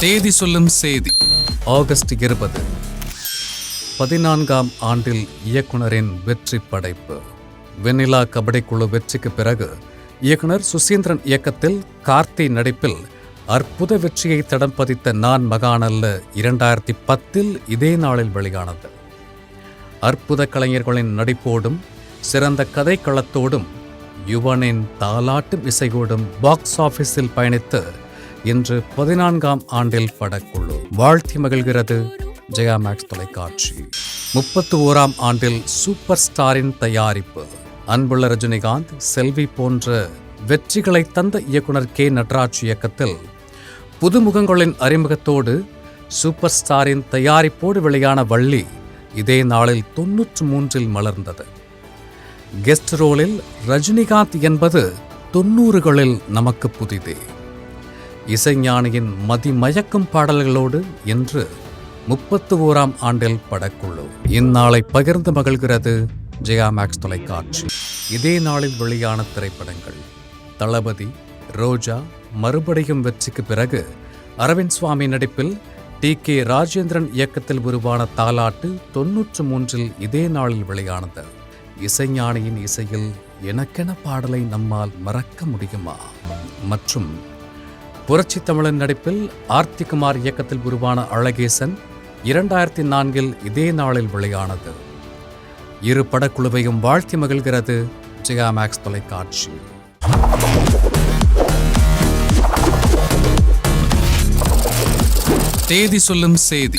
தேதி சொல்லும் செய்தி. ஆகஸ்ட் இருபது. பதினான்காம் ஆண்டில் இயக்குனரின் வெற்றி படைப்பு. வெண்ணிலா கபடி குழு வெற்றிக்கு பிறகு இயக்குனர் சுசீந்திரன் இயக்கத்தில் கார்த்தி நடிப்பில் அற்புத வெற்றியை தடம் பதித்த நான் மகானல்ல இரண்டாயிரத்தி பத்தில் இதே நாளில் வெளியானது. அற்புத கலைஞர்களின் நடிப்போடும் சிறந்த கதைக்களத்தோடும் யுவனின் தாலாட்டு இசையோடும் பாக்ஸ் ஆபீஸில் பயணித்து இன்று பதினான்காம் ஆண்டில் படக்குழு. வாழ்த்தி மகிழ்கிறது ஜெயா மேக்ஸ் தொலைக்காட்சி. முப்பத்து ஓராம் ஆண்டில் சூப்பர் ஸ்டாரின் தயாரிப்பு. அன்புள்ள ரஜினிகாந்த் செல்வி போன்ற வெற்றிகளை தந்த இயக்குனர் கே. நட்ராஜ் இயக்கத்தில் புதுமுகங்களின் அறிமுகத்தோடு சூப்பர் ஸ்டாரின் தயாரிப்போடு வெளியான வள்ளி இதே நாளில் தொன்னூற்று மூன்றில் மலர்ந்தது. கெஸ்ட் ரோலில் ரஜினிகாந்த் என்பது தொன்னூறுகளில் நமக்கு புதிதே. இசைஞானியின் மதிமயக்கும் பாடல்களோடு இன்று முப்பத்து ஓராம் ஆண்டில் படக்குழு. இந்நாளை பகிர்ந்து மகிழ்கிறது ஜெயா மேக்ஸ் தொலைக்காட்சி. இதே நாளில் வெளியான திரைப்படங்கள். தளபதி ரோஜா மறுபடியும் வெற்றிக்கு பிறகு அரவிந்த் சுவாமி நடிப்பில் டி கே ராஜேந்திரன் இயக்கத்தில் உருவான தாலாட்டு தொன்னூற்று மூன்றில் இதே நாளில் வெளியானது. இசைஞானியின் இசையில் எனக்கென பாடலை நம்மால் மறக்க முடியுமா? மற்றும் புரட்சி தமிழன் நடிப்பில் ஆர்த்திகுமார் இயக்கத்தில் உருவான அழகேசன் இரண்டாயிரத்தி நான்கில் இதே நாளில் வெளியானது. இரு படக்குழுவையும் வாழ்த்தி மகிழ்கிறது ஜெயா மேக்ஸ் தொலைக்காட்சி. தேதி சொல்லும் செய்தி.